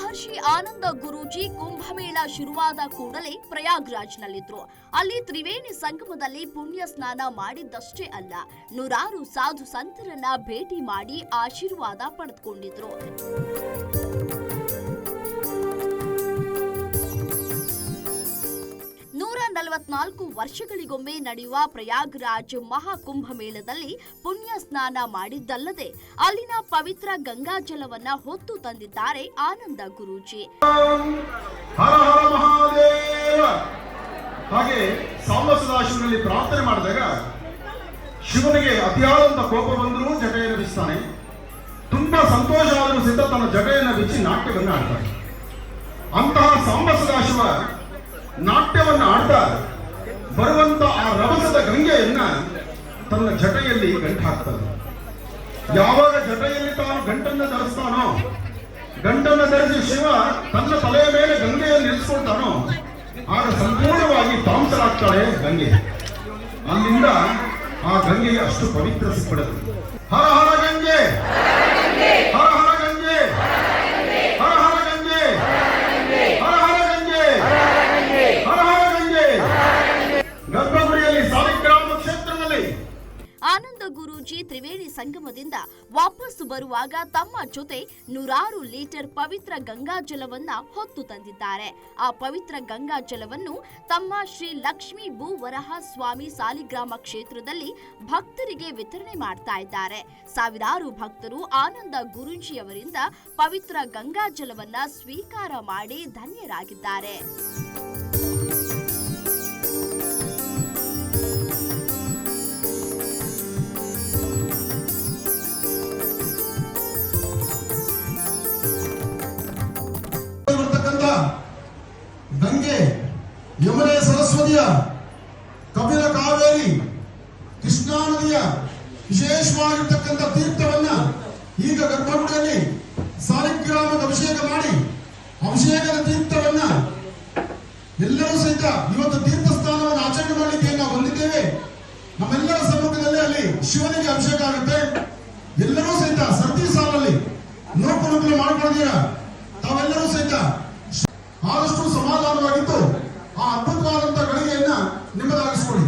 ಮಹರ್ಷಿ ಆನಂದ ಗುರೂಜಿ ಕುಂಭಮೇಳ ಶುರುವಾದ ಕೂಡಲೇ ಪ್ರಯಾಗ್ರಾಜ್ನಲ್ಲಿದ್ದರು ಅಲ್ಲಿ ತ್ರಿವೇಣಿ ಸಂಗಮದಲ್ಲಿ ಪುಣ್ಯ ಸ್ನಾನ ಮಾಡಿದ್ದಷ್ಟೇ ಅಲ್ಲ, ನೂರಾರು ಸಾಧು ಸಂತರನ್ನ ಭೇಟಿ ಮಾಡಿ ಆಶೀರ್ವಾದ ಪಡೆದುಕೊಂಡಿದ್ರು. ನಲವತ್ನಾಲ್ಕು ವರ್ಷಗಳಿಗೊಮ್ಮೆ ನಡೆಯುವ ಪ್ರಯಾಗ್ರಾಜ್ ಮಹಾಕುಂಭಮೇಳದಲ್ಲಿ ಪುಣ್ಯ ಸ್ನಾನ ಮಾಡಿದ್ದಲ್ಲದೆ ಅಲ್ಲಿನ ಪವಿತ್ರ ಗಂಗಾಜಲವನ್ನ ಹೊತ್ತು ತಂದಿದ್ದಾರೆ ಆನಂದ ಗುರೂಜಿ. ಹಾಗೆ ಸಾಂಬಸದಾಶಿವನಲ್ಲಿ ಪ್ರಾರ್ಥನೆ ಮಾಡಿದಾಗ ಶಿವನಿಗೆ ಅತಿಯಾದಂತ ಕೋಪ ಬಂದರೂ ಜಟೆಯನ್ನು ಬಿಚ್ತಾನೆ ತುಂಬಾ ಸಂತೋಷ ಆದರೂ ಸಿದ್ಧ ತನ್ನ ಜಟೆಯನ್ನು ಬಿಚ್ಚಿ ನಾಟ್ಯವನ್ನು ಆಡ್ತಾನೆ ಅಂತಹ ಸಾಂಬ ಸದಾಶಿವ ನಾಟ್ಯವನ್ನು ಆಡ್ತಾ ಬರುವಂತ ಆ ರಭಸದ ಗಂಗೆಯನ್ನ ತನ್ನ ಜಟೆಯಲ್ಲಿ ಗಂಟು ಹಾಕ್ತಾನೆ. ಯಾವಾಗ ಜಟೆಯಲ್ಲಿ ತಾನು ಗಂಟನ್ನು ಧರಿಸ್ತಾನೋ, ಗಂಟನ್ನು ಧರಿಸಿ ಶಿವ ತನ್ನ ತಲೆಯ ಮೇಲೆ ಗಂಗೆಯನ್ನು ನಿಲ್ಲಿಸ್ಕೊಳ್ತಾನೋ ಆಗ ಸಂಪೂರ್ಣವಾಗಿ ತಾಮ್ಸರಾಗ್ತಾಳೆ ಗಂಗೆ. ಅಲ್ಲಿಂದ ಆ ಗಂಗೆಗೆ ಅಷ್ಟು ಪವಿತ್ರ ಸಿಕ್ಕಿಬಿಡುತ್ತೆ ಹರ ಹರ ಗಂಗೆ! ಆನಂದ ಗುರೂಜಿ ತ್ರಿವೇಣಿ ಸಂಗಮದಿಂದ ವಾಪಸ್ಸು ಬರುವಾಗ ತಮ್ಮ ಜೊತೆ ನೂರಾರು ಲೀಟರ್ ಪವಿತ್ರ ಗಂಗಾ ಜಲವನ್ನ ಹೊತ್ತು ತಂದಿದ್ದಾರೆ. ಆ ಪವಿತ್ರ ಗಂಗಾಜಲವನ್ನು ತಮ್ಮ ಶ್ರೀ ಲಕ್ಷ್ಮೀ ಭೂವರಹ ಸ್ವಾಮಿ ಸಾಲಿಗ್ರಾಮ ಕ್ಷೇತ್ರದಲ್ಲಿ ಭಕ್ತರಿಗೆ ವಿತರಣೆ ಮಾಡ್ತಾ ಇದ್ದಾರೆ. ಸಾವಿರಾರು ಭಕ್ತರು ಆನಂದ ಗುರುಂಜಿಯವರಿಂದ ಪವಿತ್ರ ಗಂಗಾ ಜಲವನ್ನ ಸ್ವೀಕಾರ ಮಾಡಿ ಧನ್ಯರಾಗಿದ್ದಾರೆ. ಯಮುನೆ ಸರಸ್ವತಿಯ ಕಪಿಲ ಕಾವೇರಿ, ಕೃಷ್ಣಾ ನದಿಯ ವಿಶೇಷವಾಗಿರ್ತಕ್ಕಂಥ ತೀರ್ಥವನ್ನ ಈಗ ಗರ್ಭಗುಡಿಯಲ್ಲಿ ಸಾಲಿಗ್ರಾಮದ ಅಭಿಷೇಕ ಮಾಡಿ ಅಭಿಷೇಕದ ತೀರ್ಥವನ್ನ ಎಲ್ಲರೂ ಸಹಿತ ಇವತ್ತು ತೀರ್ಥ ಸ್ಥಾನವನ್ನು ಆಚರಣೆ ಮಾಡಲಿಕ್ಕೆ ನಾವು ಬಂದಿದ್ದೇವೆ. ನಮ್ಮೆಲ್ಲರ ಸಮ್ಮುಖದಲ್ಲಿ ಅಲ್ಲಿ ಶಿವನಿಗೆ ಅಭಿಷೇಕ ಆಗುತ್ತೆ. ಎಲ್ಲರೂ ಸಹಿತ ಸರತಿ ಸಾಲಲ್ಲಿ ನೂಕು ಮಾಡ್ಕೊಂಡಿದ್ದೀರಾ? ತಾವೆಲ್ಲರೂ ಸಹಿತ ನಿಮ್ಮದಾಗಿಸ್ಕೊಳ್ಳಿ